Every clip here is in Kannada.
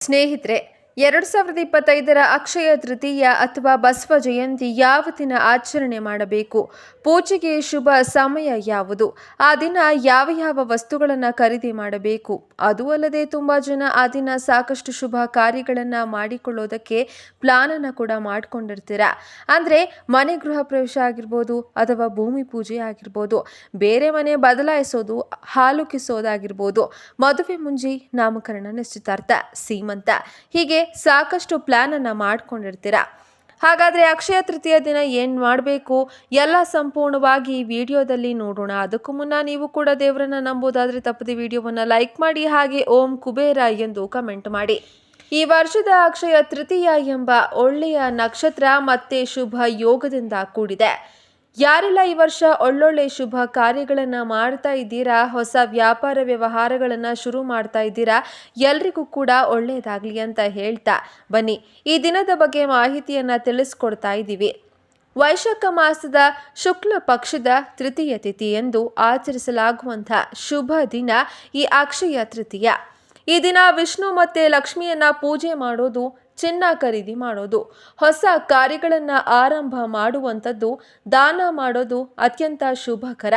ಸ್ನೇಹಿತರೆ ಎರಡು ಸಾವಿರದ ಇಪ್ಪತ್ತೈದರ ಅಕ್ಷಯ ತೃತೀಯ ಅಥವಾ ಬಸವ ಜಯಂತಿ ಯಾವ ದಿನ ಆಚರಣೆ ಮಾಡಬೇಕು? ಪೂಜೆಗೆ ಶುಭ ಸಮಯ ಯಾವುದು? ಆ ದಿನ ಯಾವ ಯಾವ ವಸ್ತುಗಳನ್ನು ಖರೀದಿ ಮಾಡಬೇಕು? ಅದು ಅಲ್ಲದೆ ತುಂಬ ಜನ ಆ ದಿನ ಸಾಕಷ್ಟು ಶುಭ ಕಾರ್ಯಗಳನ್ನು ಮಾಡಿಕೊಳ್ಳೋದಕ್ಕೆ ಪ್ಲಾನನ್ನು ಕೂಡ ಮಾಡ್ಕೊಂಡಿರ್ತೀರ? ಅಂದರೆ ಮನೆ ಗೃಹ ಪ್ರವೇಶ ಆಗಿರ್ಬೋದು ಅಥವಾ ಭೂಮಿ ಪೂಜೆ ಆಗಿರ್ಬೋದು, ಬೇರೆ ಮನೆ ಬದಲಾಯಿಸೋದು ಹಾಲುಕಿಸೋದಾಗಿರ್ಬೋದು ಮದುವೆ ಮುಂಜಿ ನಾಮಕರಣ ನಿಶ್ಚಿತಾರ್ಥ, ಸೀಮಂತ. ಹೀಗೆ ಸಾಕಷ್ಟು ಪ್ಲ್ಯಾನನ್ನು ಮಾಡ್ಕೊಂಡಿರ್ತೀರ? ಹಾಗಾದರೆ ಅಕ್ಷಯ ತೃತೀಯ ದಿನ ಏನು ಮಾಡಬೇಕು? ಎಲ್ಲ ಸಂಪೂರ್ಣವಾಗಿ ಈ ವಿಡಿಯೋದಲ್ಲಿ ನೋಡೋಣ. ಅದಕ್ಕೂ ಮುನ್ನ ನೀವು ಕೂಡ ದೇವರನ್ನ ನಂಬೋದಾದರೆ ತಪ್ಪದೆ ವಿಡಿಯೋವನ್ನು ಲೈಕ್ ಮಾಡಿ, ಹಾಗೆ ಓಂ ಕುಬೇರ ಎಂದು ಕಮೆಂಟ್ ಮಾಡಿ. ಈ ವರ್ಷದ ಅಕ್ಷಯ ತೃತೀಯ ಎಂಬ ಒಳ್ಳೆಯ ನಕ್ಷತ್ರ ಮತ್ತೆ ಶುಭ ಯೋಗದಿಂದ ಕೂಡಿದೆ. ಯಾರೆಲ್ಲ ಈ ವರ್ಷ ಒಳ್ಳೊಳ್ಳೆ ಶುಭ ಕಾರ್ಯಗಳನ್ನು ಮಾಡ್ತಾ ಇದ್ದೀರಾ, ಹೊಸ ವ್ಯಾಪಾರ ವ್ಯವಹಾರಗಳನ್ನು ಶುರು ಮಾಡ್ತಾ ಇದ್ದೀರಾ, ಎಲ್ರಿಗೂ ಕೂಡ ಒಳ್ಳೆಯದಾಗಲಿ ಅಂತ ಹೇಳ್ತಾ ಬನ್ನಿ. ಈ ದಿನದ ಬಗ್ಗೆ ಮಾಹಿತಿಯನ್ನು ತಿಳಿಸ್ಕೊಡ್ತಾ ಇದ್ದೀವಿ. ವೈಶಾಖ ಮಾಸದ ಶುಕ್ಲ ಪಕ್ಷದ ತೃತೀಯ ತಿಥಿ ಎಂದು ಆಚರಿಸಲಾಗುವಂಥ ಶುಭ ದಿನ ಈ ಅಕ್ಷಯ ತೃತೀಯ. ಈ ದಿನ ವಿಷ್ಣು ಮತ್ತು ಲಕ್ಷ್ಮಿಯನ್ನ ಪೂಜೆ ಮಾಡೋದು ಚಿನ್ನ ಖರೀದಿ ಮಾಡೋದು. ಹೊಸ ಕಾರ್ಯಗಳನ್ನು ಆರಂಭ ಮಾಡುವಂಥದ್ದು, ದಾನ ಮಾಡೋದು ಅತ್ಯಂತ ಶುಭಕರ.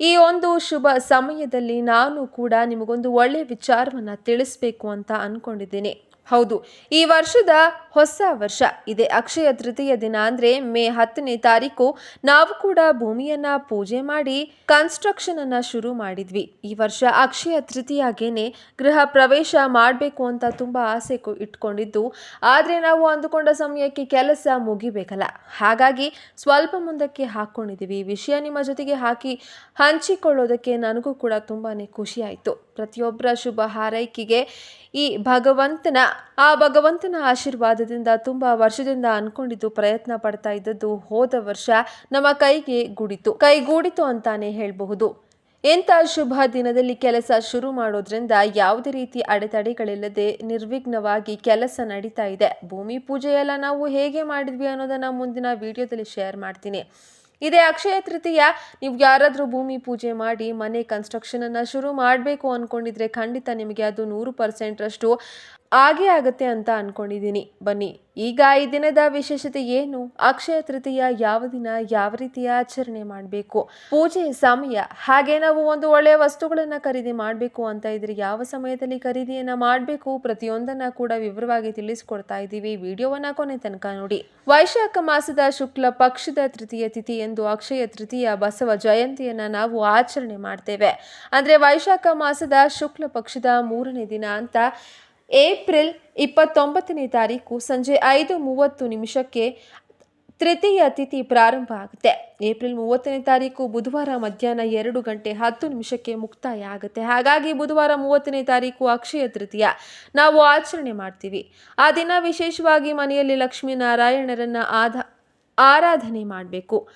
ಈ ಒಂದು ಶುಭ ಸಮಯದಲ್ಲಿ ನಾನು ಕೂಡ ನಿಮಗೊಂದು ಒಳ್ಳೆಯ ವಿಚಾರವನ್ನು ತಿಳಿಸ್ಬೇಕು ಅಂತ ಅಂದ್ಕೊಂಡಿದ್ದೀನಿ ಹೌದು, ಈ ವರ್ಷದ ಹೊಸ ವರ್ಷ. ಇದೆ ಅಕ್ಷಯ ತೃತೀಯ ದಿನ ಅಂದರೆ ಮೇ ಹತ್ತನೇ ತಾರೀಕು. ನಾವು ಕೂಡ ಭೂಮಿಯನ್ನ ಪೂಜೆ ಮಾಡಿ ಕನ್ಸ್ಟ್ರಕ್ಷನ್ ಅನ್ನ ಶುರು ಮಾಡಿದ್ವಿ. ಈ ವರ್ಷ ಅಕ್ಷಯ ತೃತೀಯಾಗೇನೆ ಗೃಹ ಪ್ರವೇಶ ಮಾಡಬೇಕು ಅಂತ ತುಂಬ ಆಸೆ ಇಟ್ಕೊಂಡಿದ್ದು. ಆದರೆ ನಾವು ಅಂದುಕೊಂಡ ಸಮಯಕ್ಕೆ ಕೆಲಸ ಮುಗಿಬೇಕಲ್ಲ. ಹಾಗಾಗಿ ಸ್ವಲ್ಪ ಮುಂದಕ್ಕೆ ಹಾಕ್ಕೊಂಡಿದ್ದೀವಿ ವಿಷಯ ನಿಮ್ಮ ಜೊತೆಗೆ ಹಾಕಿ ಹಂಚಿಕೊಳ್ಳೋದಕ್ಕೆ ನನಗೂ ಕೂಡ ತುಂಬಾ ಖುಷಿ ಆಯಿತು. ಪ್ರತಿಯೊಬ್ಬರ ಶುಭ ಹಾರೈಕೆಗೆ ಈ ಭಗವಂತನ, ಆ ಭಗವಂತನ ಆಶೀರ್ವಾದದಿಂದ ತುಂಬ ವರ್ಷದಿಂದ ಅನ್ಕೊಂಡಿದ್ದು ಪ್ರಯತ್ನ ಪಡ್ತಾ ಇದ್ದದ್ದು ಹೋದ ವರ್ಷ ನಮ್ಮ ಕೈಗೆ ಗುಡಿತು. ಕೈಗೂಡಿತು ಅಂತಾನೆ ಹೇಳಬಹುದು. ಎಂಥ ಶುಭ ದಿನದಲ್ಲಿ ಕೆಲಸ ಶುರು ಮಾಡೋದ್ರಿಂದ ಯಾವುದೇ ರೀತಿ ಅಡೆತಡೆಗಳಿಲ್ಲದೆ ನಿರ್ವಿಘ್ನವಾಗಿ ಕೆಲಸ ನಡೀತಾ ಇದೆ. ಭೂಮಿ ಪೂಜೆಯೆಲ್ಲ ನಾವು ಹೇಗೆ ಮಾಡಿದ್ವಿ ಅನ್ನೋದನ್ನ ಮುಂದಿನ ವಿಡಿಯೋದಲ್ಲಿ ಶೇರ್ ಮಾಡ್ತೀನಿ. ಇದೇ ಅಕ್ಷಯ ತೃತೀಯ, ನೀವು ಯಾರಾದರೂ ಭೂಮಿ ಪೂಜೆ ಮಾಡಿ ಮನೆ ಕನ್ಸ್ಟ್ರಕ್ಷನನ್ನು ಶುರು ಮಾಡಬೇಕು ಅಂದ್ಕೊಂಡಿದ್ರೆ ಖಂಡಿತ ನಿಮಗೆ ಅದು ನೂರು ಪರ್ಸೆಂಟ್ರಷ್ಟು ಆಗೇ ಆಗುತ್ತೆ ಅಂತ ಅಂದ್ಕೊಂಡಿದ್ದೀನಿ ಬನ್ನಿ. ಈಗ ಈ ದಿನದ ವಿಶೇಷತೆ ಏನು? ಅಕ್ಷಯ ತೃತೀಯ ಯಾವ ದಿನ, ಯಾವ ರೀತಿಯ ಆಚರಣೆ ಮಾಡಬೇಕು? ಪೂಜೆ ಸಮಯ, ಹಾಗೆ ನಾವು ಒಂದು ಒಳ್ಳೆಯ ವಸ್ತುಗಳನ್ನು ಖರೀದಿ ಮಾಡಬೇಕು ಅಂತ ಇದ್ರೆ ಯಾವ ಸಮಯದಲ್ಲಿ ಖರೀದಿಯನ್ನ ಮಾಡಬೇಕು? ಪ್ರತಿಯೊಂದನ್ನ ಕೂಡ ವಿವರವಾಗಿ ತಿಳಿಸಿಕೊಡ್ತಾ ಇದ್ದೀವಿ. ವಿಡಿಯೋವನ್ನ ಕೊನೆ ತನಕ ನೋಡಿ. ವೈಶಾಖ ಮಾಸದ ಶುಕ್ಲ ಪಕ್ಷದ ತೃತೀಯ ತಿಥಿ ಎಂದು ಅಕ್ಷಯ ತೃತೀಯ ಬಸವ ಜಯಂತಿಯನ್ನ ನಾವು ಆಚರಣೆ ಮಾಡ್ತೇವೆ. ಅಂದ್ರೆ ವೈಶಾಖ ಮಾಸದ ಶುಕ್ಲ ಪಕ್ಷದ ಮೂರನೇ ದಿನ ಅಂತ ಏಪ್ರಿಲ್ ಇಪ್ಪತ್ತೊಂಬತ್ತನೇ ತಾರೀಕು ಸಂಜೆ ಐದು ಮೂವತ್ತು ನಿಮಿಷಕ್ಕೆ ತೃತೀಯ ತಿಥಿ ಪ್ರಾರಂಭ ಆಗುತ್ತೆ. ಏಪ್ರಿಲ್ ಮೂವತ್ತನೇ ತಾರೀಕು ಬುಧವಾರ ಮಧ್ಯಾಹ್ನ ಎರಡು ಗಂಟೆ ಹತ್ತು ನಿಮಿಷಕ್ಕೆ ಮುಕ್ತಾಯ ಆಗುತ್ತೆ. ಹಾಗಾಗಿ ಬುಧವಾರ ಮೂವತ್ತನೇ ತಾರೀಕು ಅಕ್ಷಯ ತೃತೀಯ. ನಾವು ಆಚರಣೆ ಮಾಡ್ತೀವಿ. ಆ ದಿನ ವಿಶೇಷವಾಗಿ ಮನೆಯಲ್ಲಿ ಲಕ್ಷ್ಮೀನಾರಾಯಣರನ್ನ ಆಧ, ಆರಾಧನೆ ಮಾಡಬೇಕು.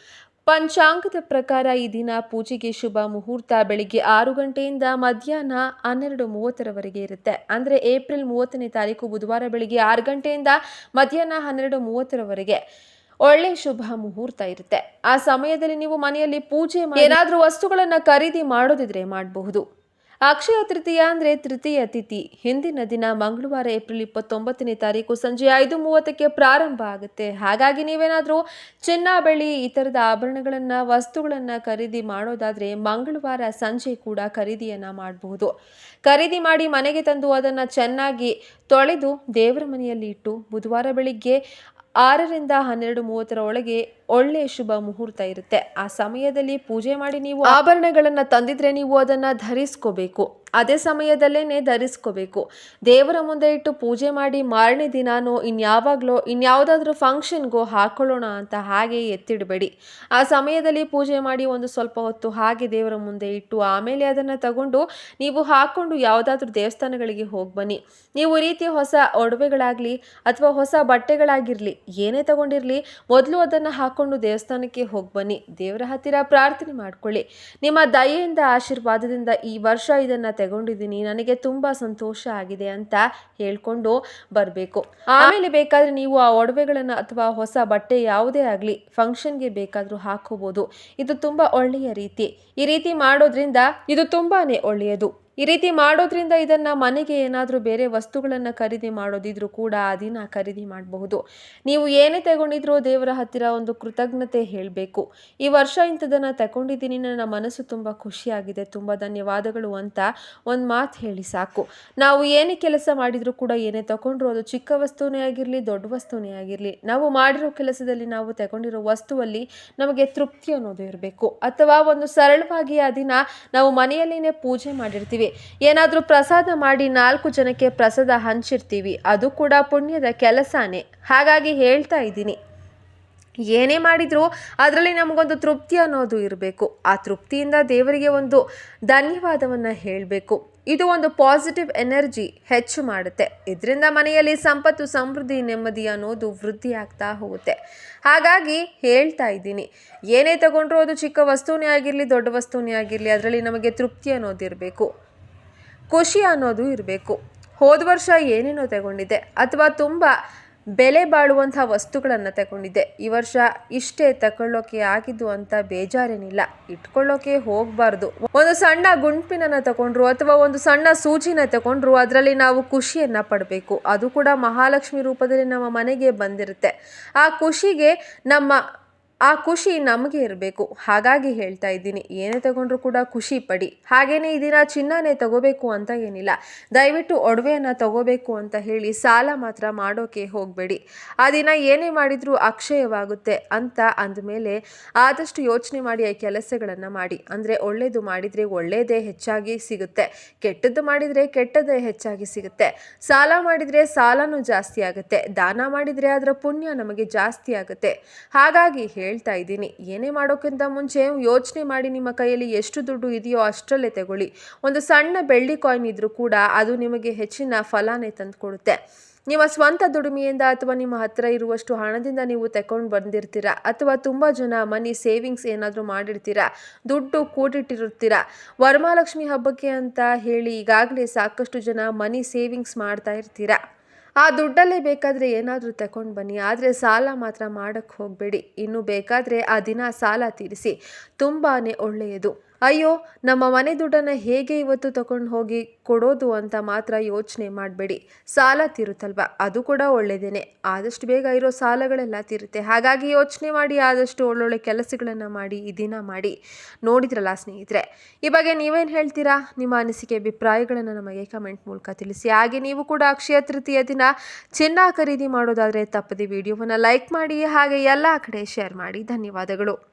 ಪಂಚಾಂಗದ ಪ್ರಕಾರ ಈ ದಿನ ಪೂಜೆಗೆ ಶುಭ ಮುಹೂರ್ತ. ಬೆಳಿಗ್ಗೆ ಆರು ಗಂಟೆಯಿಂದ ಮಧ್ಯಾಹ್ನ ಹನ್ನೆರಡು ಮೂವತ್ತರವರೆಗೆ ಇರುತ್ತೆ. ಅಂದರೆ ಏಪ್ರಿಲ್ ಮೂವತ್ತನೇ ತಾರೀಕು ಬುಧವಾರ ಬೆಳಿಗ್ಗೆ ಆರು ಗಂಟೆಯಿಂದ ಮಧ್ಯಾಹ್ನ ಹನ್ನೆರಡು ಮೂವತ್ತರವರೆಗೆ ಒಳ್ಳೆ ಶುಭ ಮುಹೂರ್ತ ಇರುತ್ತೆ. ಆ ಸಮಯದಲ್ಲಿ ನೀವು ಮನೆಯಲ್ಲಿ ಪೂಜೆ ಏನಾದರೂ ವಸ್ತುಗಳನ್ನು ಖರೀದಿ ಮಾಡೋದಿದ್ರೆ ಮಾಡಬಹುದು. ಅಕ್ಷಯ ತೃತೀಯ ಅಂದರೆ ತೃತೀಯ ತಿಥಿ. ಹಿಂದಿನ ದಿನ ಮಂಗಳವಾರ ಏಪ್ರಿಲ್ ಇಪ್ಪತ್ತೊಂಬತ್ತನೇ ತಾರೀಕು ಸಂಜೆ ಐದು ಮೂವತ್ತಕ್ಕೆ ಪ್ರಾರಂಭ ಆಗುತ್ತೆ. ಹಾಗಾಗಿ ನೀವೇನಾದರೂ ಚಿನ್ನ, ಬೆಳ್ಳಿ ಈ ಥರದ ಆಭರಣಗಳನ್ನು, ವಸ್ತುಗಳನ್ನು ಖರೀದಿ ಮಾಡೋದಾದರೆ ಮಂಗಳವಾರ ಸಂಜೆ ಕೂಡ ಖರೀದಿಯನ್ನು ಮಾಡಬಹುದು. ಖರೀದಿ ಮಾಡಿ ಮನೆಗೆ ತಂದು ಅದನ್ನು ಚೆನ್ನಾಗಿ ತೊಳೆದು ದೇವರ ಮನೆಯಲ್ಲಿ ಇಟ್ಟು ಬುಧವಾರ ಬೆಳಿಗ್ಗೆ ಆರರಿಂದ ಹನ್ನೆರಡು ಮೂವತ್ತರ ಒಳಗೆ ಒಳ್ಳೆಯ ಶುಭ ಮುಹೂರ್ತ ಇರುತ್ತೆ. ಆ ಸಮಯದಲ್ಲಿ ಪೂಜೆ ಮಾಡಿ ನೀವು ಆಭರಣಗಳನ್ನು ತಂದಿದ್ರೆ ನೀವು ಅದನ್ನು ಧರಿಸ್ಕೋಬೇಕು. ಅದೇ ಸಮಯದಲ್ಲೇನೆ ಧರಿಸ್ಕೋಬೇಕು. ದೇವರ ಮುಂದೆ ಇಟ್ಟು ಪೂಜೆ ಮಾಡಿ ಮಾರನೇ ದಿನಾನೋ ಇನ್ಯಾವಾಗಲೋ ಇನ್ಯಾವುದಾದ್ರೂ ಫಂಕ್ಷನ್ಗೋ ಹಾಕೊಳ್ಳೋಣ ಅಂತ ಹಾಗೆ ಎತ್ತಿಡಬೇಡಿ. ಆ ಸಮಯದಲ್ಲಿ ಪೂಜೆ ಮಾಡಿ ಒಂದು ಸ್ವಲ್ಪ ಹೊತ್ತು ಹಾಗೆ ದೇವರ ಮುಂದೆ ಇಟ್ಟು ಆಮೇಲೆ ಅದನ್ನು ತಗೊಂಡು ನೀವು ಹಾಕ್ಕೊಂಡು ಯಾವುದಾದ್ರೂ ದೇವಸ್ಥಾನಗಳಿಗೆ ಹೋಗಿ ಬನ್ನಿ. ನೀವು ರೀತಿ ಹೊಸ ಒಡವೆಗಳಾಗಲಿ ಅಥವಾ ಹೊಸ ಬಟ್ಟೆಗಳಾಗಿರಲಿ ಏನೇ ತಗೊಂಡಿರಲಿ, ಮೊದಲು ಅದನ್ನು ಹಾಕ್ಕೊಂಡು ದೇವಸ್ಥಾನಕ್ಕೆ ಹೋಗಿ ಬನ್ನಿ. ದೇವರ ಹತ್ತಿರ ಪ್ರಾರ್ಥನೆ ಮಾಡ್ಕೊಳ್ಳಿ. ನಿಮ್ಮ ದಯೆಯಿಂದ, ಆಶೀರ್ವಾದದಿಂದ ಈ ವರ್ಷ ಇದನ್ನು ತಗೊಂಡಿದ್ದೀನಿ. ನನಗೆ ತುಂಬ ಸಂತೋಷ ಆಗಿದೆ ಅಂತ ಹೇಳ್ಕೊಂಡು ಬರಬೇಕು. ಆಮೇಲೆ ಬೇಕಾದರೆ ನೀವು ಆ ಒಡವೆಗಳನ್ನು ಅಥವಾ ಹೊಸ ಬಟ್ಟೆ ಯಾವುದೇ ಆಗಲಿ, ಫಂಕ್ಷನ್ಗೆ ಬೇಕಾದರೂ ಹಾಕೋಬೋದು ಇದು ತುಂಬ ಒಳ್ಳೆಯ ರೀತಿ. ಈ ರೀತಿ ಮಾಡೋದ್ರಿಂದ ಇದು ತುಂಬಾ ಒಳ್ಳೆಯದು. ಈ ರೀತಿ ಮಾಡೋದ್ರಿಂದ ಇದನ್ನು ಮನೆಗೆ ಏನಾದರೂ ಬೇರೆ ವಸ್ತುಗಳನ್ನು ಖರೀದಿ ಮಾಡೋದಿದ್ರೂ ಕೂಡ ಆ ದಿನ ಖರೀದಿ ಮಾಡಬಹುದು. ನೀವು ಏನೇ ತಗೊಂಡಿದ್ರೂ ದೇವರ ಹತ್ತಿರ ಒಂದು ಕೃತಜ್ಞತೆ ಹೇಳಬೇಕು. ಈ ವರ್ಷ ಇಂಥದನ್ನು ತಗೊಂಡಿದ್ದೀನಿ, ನನ್ನ ಮನಸ್ಸು ತುಂಬ ಖುಷಿಯಾಗಿದೆ, ತುಂಬ ಧನ್ಯವಾದಗಳು ಅಂತ ಒಂದು ಮಾತು ಹೇಳಿ ಸಾಕು. ನಾವು ಏನೇ ಕೆಲಸ ಮಾಡಿದರೂ ಕೂಡ ಏನೇ ತಗೊಂಡ್ರು ಅದು ಚಿಕ್ಕ ವಸ್ತುವೇ ಆಗಿರಲಿ, ದೊಡ್ಡ ವಸ್ತುವೇ ಆಗಿರಲಿ, ನಾವು ಮಾಡಿರೋ ಕೆಲಸದಲ್ಲಿ ನಾವು ತಗೊಂಡಿರೋ ವಸ್ತುವಲ್ಲಿ ನಮಗೆ ತೃಪ್ತಿ ಅನ್ನೋದು ಇರಬೇಕು. ಅಥವಾ ಒಂದು ಸರಳವಾಗಿ ಆ ದಿನ ನಾವು ಮನೆಯಲ್ಲಿನೇ ಪೂಜೆ ಮಾಡಿರ್ತೀವಿ. ಏನಾದರೂ ಪ್ರಸಾದ ಮಾಡಿ ನಾಲ್ಕು ಜನಕ್ಕೆ ಪ್ರಸಾದ ಹಂಚಿರ್ತೀವಿ. ಅದು ಕೂಡ ಪುಣ್ಯದ ಕೆಲಸನೇ. ಹಾಗಾಗಿ ಹೇಳ್ತಾ ಇದ್ದೀನಿ. ಏನೇ ಮಾಡಿದರೂ ಅದರಲ್ಲಿ ನಮಗೊಂದು ತೃಪ್ತಿ ಅನ್ನೋದು ಇರಬೇಕು. ಆ ತೃಪ್ತಿಯಿಂದ ದೇವರಿಗೆ ಒಂದು ಧನ್ಯವಾದವನ್ನು ಹೇಳಬೇಕು. ಇದು ಒಂದು ಪಾಸಿಟಿವ್ ಎನರ್ಜಿ ಹೆಚ್ಚು ಮಾಡುತ್ತೆ. ಇದರಿಂದ ಮನೆಯಲ್ಲಿ ಸಂಪತ್ತು, ಸಮೃದ್ಧಿ, ನೆಮ್ಮದಿ ಅನ್ನೋದು ವೃದ್ಧಿ ಆಗ್ತಾ ಹೋಗುತ್ತೆ. ಹಾಗಾಗಿ ಹೇಳ್ತಾ ಇದ್ದೀನಿ. ಏನೇ ತಗೊಂಡ್ರೂ ಅದು ಚಿಕ್ಕ ವಸ್ತುವೇ ಆಗಿರಲಿ, ದೊಡ್ಡ ವಸ್ತುವೇ ಆಗಿರಲಿ, ಅದರಲ್ಲಿ ನಮಗೆ ತೃಪ್ತಿ ಅನ್ನೋದು ಇರಬೇಕು ಖುಷಿ ಅನ್ನೋದು ಇರಬೇಕು. ಹೋದ ವರ್ಷ ಏನೇನೋ ತಗೊಂಡಿದ್ದೆ ಅಥವಾ ತುಂಬ ಬೆಲೆ ಬಾಳುವಂಥ ವಸ್ತುಗಳನ್ನು ತಗೊಂಡಿದ್ದೆ. ಈ ವರ್ಷ ಇಷ್ಟೇ ತಗೊಳ್ಳೋಕೆ ಆಗಿದ್ದು ಅಂತ ಬೇಜಾರೇನಿಲ್ಲ. ಇಟ್ಕೊಳ್ಳೋಕೆ ಹೋಗಬಾರ್ದು. ಒಂದು ಸಣ್ಣ ಗುಂಪಿನನ್ನು ತಗೊಂಡ್ರು ಅಥವಾ ಒಂದು ಸಣ್ಣ ಸೂಜಿನ ತಗೊಂಡ್ರು ಅದರಲ್ಲಿ ನಾವು ಖುಷಿಯನ್ನು ಪಡಬೇಕು. ಅದು ಕೂಡ ಮಹಾಲಕ್ಷ್ಮಿ ರೂಪದಲ್ಲಿ ನಮ್ಮ ಮನೆಗೆ ಬಂದಿರುತ್ತೆ. ಆ ಖುಷಿಗೆ ನಮ್ಮ ಆ ಖುಷಿ ನಮಗೆ ಇರಬೇಕು. ಹಾಗಾಗಿ ಹೇಳ್ತಾ ಇದ್ದೀನಿ, ಏನೇ ತಗೊಂಡ್ರು ಕೂಡ ಖುಷಿ ಪಡಿ. ಹಾಗೇನೇ ಈ ದಿನ ಚಿನ್ನನೇ ತಗೋಬೇಕು ಅಂತ ಏನಿಲ್ಲ. ದಯವಿಟ್ಟು ಒಡವೆಯನ್ನು ತಗೋಬೇಕು ಅಂತ ಹೇಳಿ ಸಾಲ ಮಾತ್ರ ಮಾಡೋಕೆ ಹೋಗಬೇಡಿ. ಆ ದಿನ ಏನೇ ಮಾಡಿದರೂ ಅಕ್ಷಯವಾಗುತ್ತೆ ಅಂತ ಅಂದಮೇಲೆ ಆದಷ್ಟು ಯೋಚನೆ ಮಾಡಿ ಆ ಕೆಲಸಗಳನ್ನು ಮಾಡಿ. ಅಂದರೆ ಒಳ್ಳೆಯದು ಮಾಡಿದರೆ ಒಳ್ಳೆಯದೇ ಹೆಚ್ಚಾಗಿ ಸಿಗುತ್ತೆ. ಕೆಟ್ಟದ್ದು ಮಾಡಿದರೆ ಕೆಟ್ಟದ್ದೇ ಹೆಚ್ಚಾಗಿ ಸಿಗುತ್ತೆ. ಸಾಲ ಮಾಡಿದರೆ ಸಾಲನೂ ಜಾಸ್ತಿ ಆಗುತ್ತೆ. ದಾನ ಮಾಡಿದರೆ ಅದರ ಪುಣ್ಯ ನಮಗೆ ಜಾಸ್ತಿ ಆಗುತ್ತೆ. ಹಾಗಾಗಿ ಹೇಳ್ತಾ ಇದ್ದೀನಿ. ಏನೇ ಮಾಡೋಕ್ಕಿಂತ ಮುಂಚೆ ಯೋಚನೆ ಮಾಡಿ ನಿಮ್ಮ ಕೈಯಲ್ಲಿ ಎಷ್ಟು ದುಡ್ಡು ಇದೆಯೋ ಅಷ್ಟರಲ್ಲೇ ತಗೊಳ್ಳಿ. ಒಂದು ಸಣ್ಣ ಬೆಳ್ಳಿ ಕಾಯಿನ್ ಇದ್ದರೂ ಕೂಡ ಅದು ನಿಮಗೆ ಹೆಚ್ಚಿನ ಫಲಾನೇ ತಂದುಕೊಡುತ್ತೆ. ನಿಮ್ಮ ಸ್ವಂತ ದುಡಿಮೆಯಿಂದ ಅಥವಾ ನಿಮ್ಮ ಹತ್ತಿರ ಇರುವಷ್ಟು ಹಣದಿಂದ ನೀವು ತಗೊಂಡು ಬಂದಿರ್ತೀರಾ? ಅಥವಾ ತುಂಬ ಜನ ಮನಿ ಸೇವಿಂಗ್ಸ್ ಏನಾದರೂ ಮಾಡಿರ್ತೀರಾ? ದುಡ್ಡು ಕೂಡಿಟ್ಟಿರ್ತೀರಾ ವರಮಹಾಲಕ್ಷ್ಮಿ ಹಬ್ಬಕ್ಕೆ ಅಂತ ಹೇಳಿ ಈಗಾಗಲೇ ಸಾಕಷ್ಟು ಜನ ಮನಿ ಸೇವಿಂಗ್ಸ್ ಮಾಡ್ತಾ ಇರ್ತೀರಾ? ಆ ದುಡ್ಡಲ್ಲೇ ಬೇಕಾದರೆ ಏನಾದರೂ ತಗೊಂಡು ಬನ್ನಿ, ಆದರೆ ಸಾಲ ಮಾತ್ರ ಮಾಡೋಕ್ಕೆ ಹೋಗಬೇಡಿ. ಇನ್ನು ಬೇಕಾದರೆ ಆ ದಿನ ಸಾಲ ತೀರಿಸಿ ತುಂಬಾ ಒಳ್ಳೆಯದು. ಅಯ್ಯೋ, ನಮ್ಮ ಮನೆ ದುಡ್ಡನ್ನು ಹೇಗೆ ಇವತ್ತು ತಗೊಂಡು ಹೋಗಿ ಕೊಡೋದು ಅಂತ ಮಾತ್ರ ಯೋಚನೆ ಮಾಡಬೇಡಿ. ಸಾಲ ತೀರುತ್ತಲ್ವ? ಅದು ಕೂಡ ಒಳ್ಳೆಯದೇನೆ ಆದಷ್ಟು ಬೇಗ ಇರೋ ಸಾಲಗಳೆಲ್ಲ ತೀರುತ್ತೆ. ಹಾಗಾಗಿ ಯೋಚನೆ ಮಾಡಿ, ಆದಷ್ಟು ಒಳ್ಳೊಳ್ಳೆ ಕೆಲಸಗಳನ್ನು ಮಾಡಿ ಇದನ್ನು ಮಾಡಿ. ನೋಡಿದ್ರಲ್ಲ ಸ್ನೇಹಿತರೆ? ಈ ಬಗ್ಗೆ ನೀವೇನು ಹೇಳ್ತೀರಾ? ನಿಮ್ಮ ಅನಿಸಿಕೆ, ಅಭಿಪ್ರಾಯಗಳನ್ನು ನಮಗೆ ಕಮೆಂಟ್ ಮೂಲಕ ತಿಳಿಸಿ. ಹಾಗೆ ನೀವು ಕೂಡ ಅಕ್ಷಯ ತೃತೀಯ ದಿನ ಚಿನ್ನ ಖರೀದಿ ಮಾಡೋದಾದರೆ ತಪ್ಪದೆ ವಿಡಿಯೋವನ್ನು ಲೈಕ್ ಮಾಡಿ, ಹಾಗೆ ಎಲ್ಲ ಕಡೆ ಶೇರ್ ಮಾಡಿ. ಧನ್ಯವಾದಗಳು.